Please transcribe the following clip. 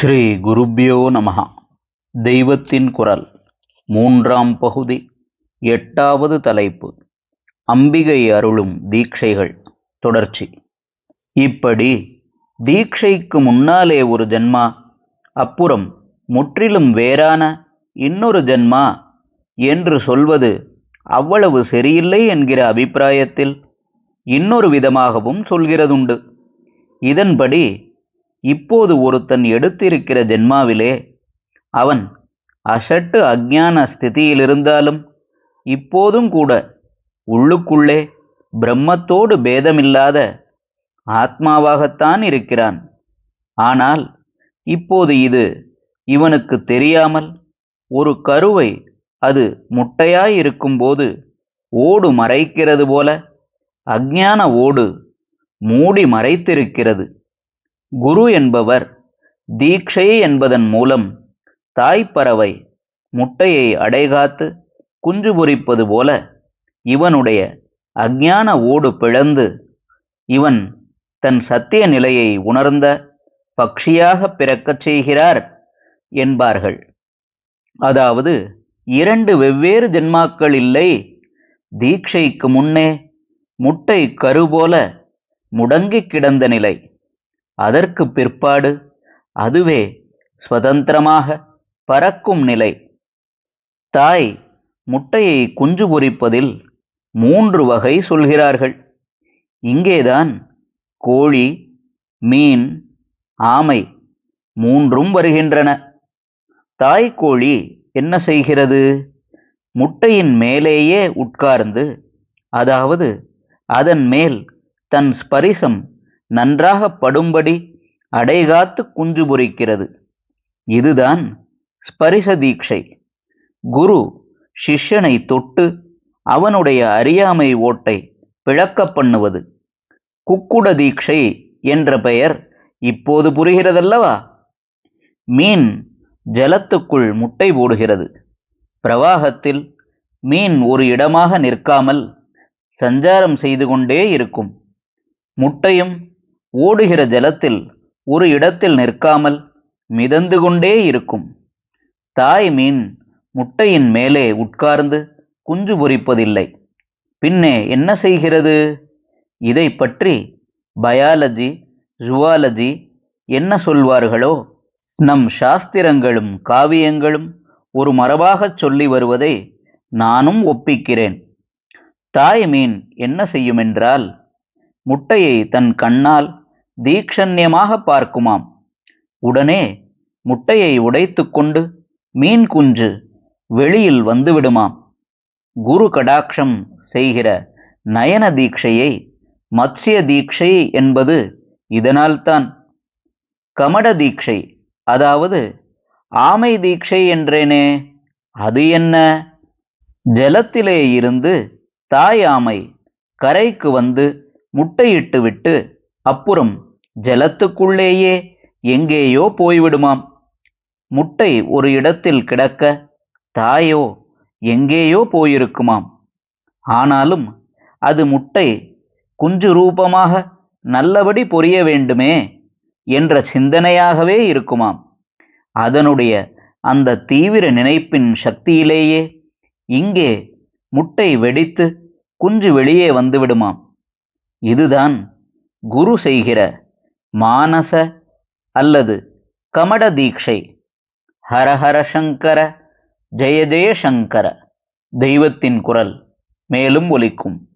ஸ்ரீ குருப்பியோ நமகா தெய்வத்தின் குரல். மூன்றாம் பகுதி. எட்டாவது தலைப்பு. அம்பிகை அருளும் தீட்சைகள். தொடர்ச்சி. இப்படி தீட்சைக்கு முன்னாலே ஒரு ஜென்மா அப்புறம் முற்றிலும் வேறான இன்னொரு ஜென்மா என்று சொல்வது அவ்வளவு சரியில்லை என்கிற அபிப்பிராயத்தில் இன்னொரு விதமாகவும் சொல்கிறதுண்டு. இதன்படி இப்போது ஒருத்தன் எடுத்திருக்கிற ஜென்மாவிலே அவன் அசட்டு அஜ்ஞான ஸ்திதியிலிருந்தாலும் இப்போதும் கூட உள்ளுக்குள்ளே பிரம்மத்தோடு பேதமில்லாத ஆத்மாவாகத்தான் இருக்கிறான். ஆனால் இப்போது இது இவனுக்கு தெரியாமல் ஒரு கருவை அது முட்டையாயிருக்கும்போது ஓடு மறைக்கிறது போல அஞ்ஞான ஓடு மூடி மறைத்திருக்கிறது. குரு என்பவர் தீட்சை என்பதன் மூலம் தாய்ப்பறவை முட்டையை அடைகாத்து குஞ்சு பொறிப்பது போல இவனுடைய அஜான ஓடு பிளந்து இவன் தன் சத்திய நிலையை உணர்ந்த பக்ஷியாக பிறக்கச் செய்கிறார் என்பார்கள். அதாவது இரண்டு வெவ்வேறு ஜென்மாக்கள் இல்லை. தீட்சைக்கு முன்னே முட்டை கரு போல கிடந்த நிலை. அதற்கு பிற்பாடு அதுவே சுதந்திரமாக பறக்கும் நிலை. தாய் முட்டையை குஞ்சு பொரிப்பதில் மூன்று வகை சொல்கிறார்கள். இங்கேதான் கோழி மீன் ஆமை மூன்றும் வருகின்றன. தாய்க்கோழி என்ன செய்கிறது? முட்டையின் மேலேயே உட்கார்ந்து அதாவது அதன் மேல் தன் ஸ்பரிசம் நன்றாக படும்படி அடைகாத்து குஞ்சு பொறிக்கிறது இதுதான் ஸ்பரிச தீட்சை. குரு சிஷ்யனை தொட்டு அவனுடைய அறியாமை ஓட்டை பிளக்க பண்ணுவது. குக்குட தீட்சை என்ற பெயர் இப்போது புரிகிறதல்லவா? மீன் ஜலத்துக்குள் முட்டை போடுகிறது. பிரவாகத்தில் மீன் ஒரு இடமாக நிற்காமல் சஞ்சாரம் செய்து கொண்டே இருக்கும். முட்டையும் ஓடுகிற ஜலத்தில் ஒரு இடத்தில் நிற்காமல் மிதந்து கொண்டே இருக்கும். தாய் மீன் முட்டையின் மேலே உட்கார்ந்து குஞ்சு பொரிப்பதில்லை. பின்னே என்ன செய்கிறது? இதை பற்றி பயாலஜி ஜுவாலஜி என்ன சொல்வார்களோ? நம் சாஸ்திரங்களும் காவியங்களும் ஒரு மரபாகச் சொல்லி வருவதை நானும் ஒப்பிக்கிறேன். தாய் மீன் என்ன செய்யுமென்றால் முட்டையை தன் கண்ணால் தீக்ஷண்யமாக பார்க்குமாம். உடனே முட்டையை உடைத்து கொண்டு மீன் குஞ்சு வெளியில் வந்துவிடுமாம். குரு கடாட்சம் செய்கிற நயன தீட்சையை மத்ஸ்ய தீட்சை என்பது இதனால்தான். கமட தீட்சை அதாவது ஆமை தீட்சை என்றேனே அது என்ன? ஜலத்திலே இருந்து தாய் ஆமை கரைக்கு வந்து முட்டையிட்டு விட்டு அப்புறம் ஜலத்துக்குள்ளேயே எங்கேயோ போய்விடுமாம். முட்டை ஒரு இடத்தில் கிடக்க தாயோ எங்கேயோ போயிருக்குமாம். ஆனாலும் அது முட்டை குஞ்சு ரூபமாக நல்லபடி பொரிய வேண்டுமே என்ற சிந்தனையாகவே இருக்குமாம். அதனுடைய அந்த தீவிர நினைப்பின் சக்தியிலேயே இங்கே முட்டை வெடித்து குஞ்சு வெளியே வந்துவிடுமாம். இதுதான் குரு செய்கிற மானச அல்லது கமட தீட்சை. ஹரஹர சங்கர ஜெய சங்கர தெய்வத்தின் குரல் மேலும் ஒலிக்கும்.